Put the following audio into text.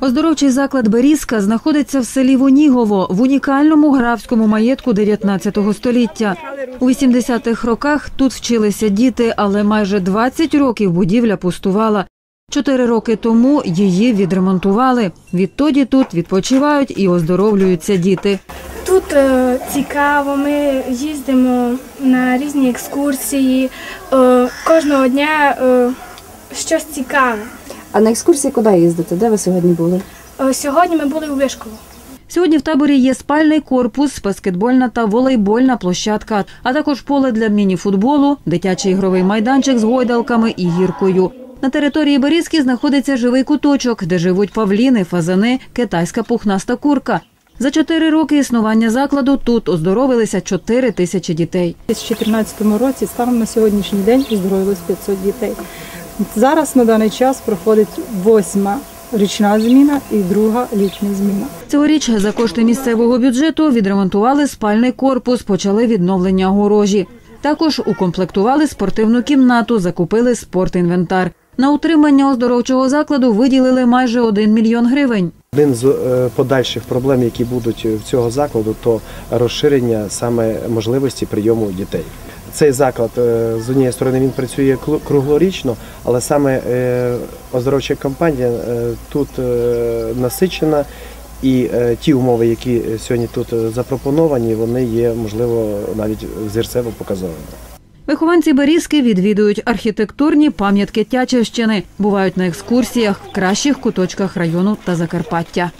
Оздоровчий заклад Берізка знаходиться в селі Вонігово в унікальному графському маєтку 19 століття. У 80-х роках тут вчилися діти, але майже 20 років будівля пустувала. Чотири роки тому її відремонтували. Відтоді тут відпочивають і оздоровлюються діти. Тут е, цікаво, ми їздимо на різні екскурсії. Е, кожного дня е, щось цікаве. А на екскурсії куди їздите? Де ви сьогодні були? Е, сьогодні ми були у Вишково. Сьогодні в таборі є спальний корпус, баскетбольна та волейбольна площадка, а також поле для мініфутболу, дитячий ігровий майданчик з гойдалками і гіркою. На території Берізки знаходиться живий куточок, де живуть павліни, фазани, китайська пухнаста курка. За чотири роки існування закладу тут оздоровилися чотири тисячі дітей. У 2014 році станом на сьогоднішній день оздоровилось 500 дітей. Зараз на даний час проходить восьма річна зміна і друга літня зміна. Цьогоріч за кошти місцевого бюджету відремонтували спальний корпус, почали відновлення огорожі. Також укомплектували спортивну кімнату, закупили спортінвентар. На утримання оздоровчого закладу виділили майже 1 мільйон гривень. Один з е, подальших проблем, які будуть в цього закладу, то розширення саме можливості прийому дітей. Цей заклад е, з однієї сторони він працює круглорічно, але саме е, оздоровча кампанія е, тут насичена. І ті умови, які сьогодні тут запропоновані, вони є можливо навіть зірцево показовими. Вихованці Берізки відвідують архітектурні пам'ятки Тячівщини, бувають на екскурсіях в кращих куточках району та Закарпаття.